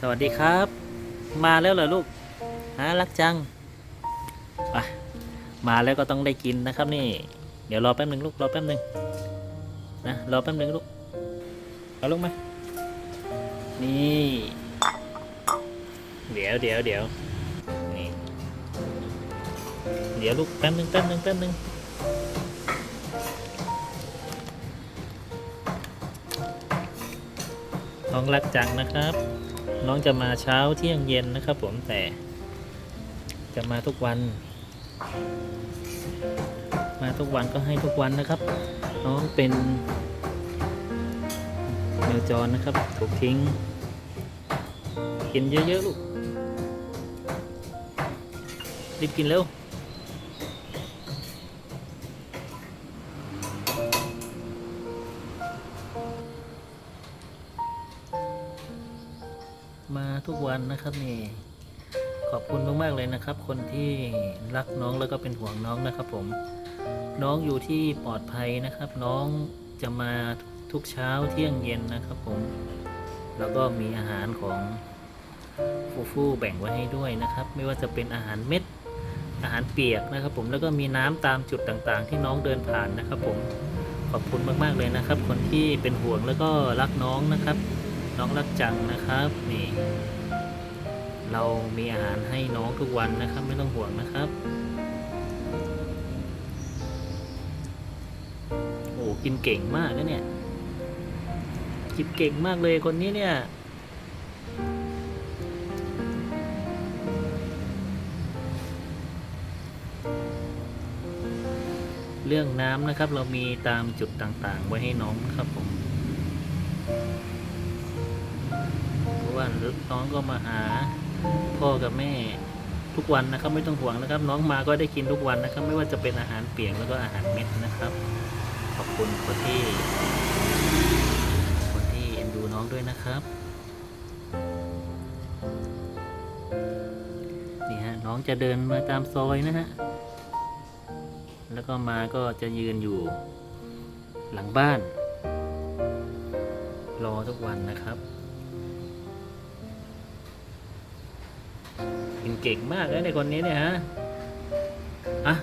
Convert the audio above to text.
สวัสดีครับ มาแล้วเหรอลูกฮะรักจังอะมาแล้วก็ต้องได้กินนะครับนี่ เดี๋ยวรอแป๊บหนึ่งลูกรอแป๊บหนึ่งนะรอแป๊บหนึ่งลูกเอาลูกมานี่เดี๋ยวเดี๋ยวเดี๋ยวนี่เดี๋ยวลูกแป๊บหนึ่งแป๊บหนึ่งแป๊บหนึ่งน้องรักจังนะครับ น้องจะมาเช้าเที่ยงเย็นนะครับผมแต่จะมาทุกวัน มาทุกวันก็ให้ทุกวันนะครับ น้องเป็นเมลจรนะครับ ถูกทิ้ง กินเยอะๆลูกรีบกินเร็ว มาทุกวันนะครับนี่ขอบคุณมากๆเลยนะครับ คนที่รักน้องแล้วก็เป็นห่วงน้องนะครับผม น้องอยู่ที่ปลอดภัยนะครับ น้องจะมาทุกเช้าเที่ยงเย็นนะครับผม แล้วก็มีอาหารของฟูฟูแบ่งไว้ให้ด้วยนะครับ ไม่ว่าจะเป็นอาหารเม็ด อาหารเปียกนะครับ ผมแล้วก็มีน้ำตามจุดต่างๆ ที่น้องเดินผ่านนะครับ ผมขอบคุณมากๆเลยนะครับ คนที่เป็นห่วงแล้วก็รักน้องนะครับ น้องรักจังนะครับนี่เรามีอาหารให้น้องทุกวันนะครับ ไม่ต้องห่วงนะครับโอ้กินเก่งมากนะเนี่ยกินเก่งมากเลยคนนี้เนี่ยเรื่องน้ำนะครับเรามีตามจุดต่างๆ ไว้ให้น้องนะครับผม เพราะว่าน้องก็มาหาพ่อกับแม่ทุกวันนะครับ ไม่ต้องห่วงนะครับ น้องมาก็ได้กินทุกวันนะครับ ไม่ว่าจะเป็นอาหารเปียกแล้วก็อาหารเม็ดนะครับ ขอบคุณคนที่คนที่เอ็นดูน้องด้วยนะครับนี่ฮะน้องจะเดินมาตามซอยนะฮะแล้วก็มาก็จะยืนอยู่หลังบ้าน รอทุกวันนะครับ กินเก่งมากเลยในคนนี้เนี่ยฮะอะ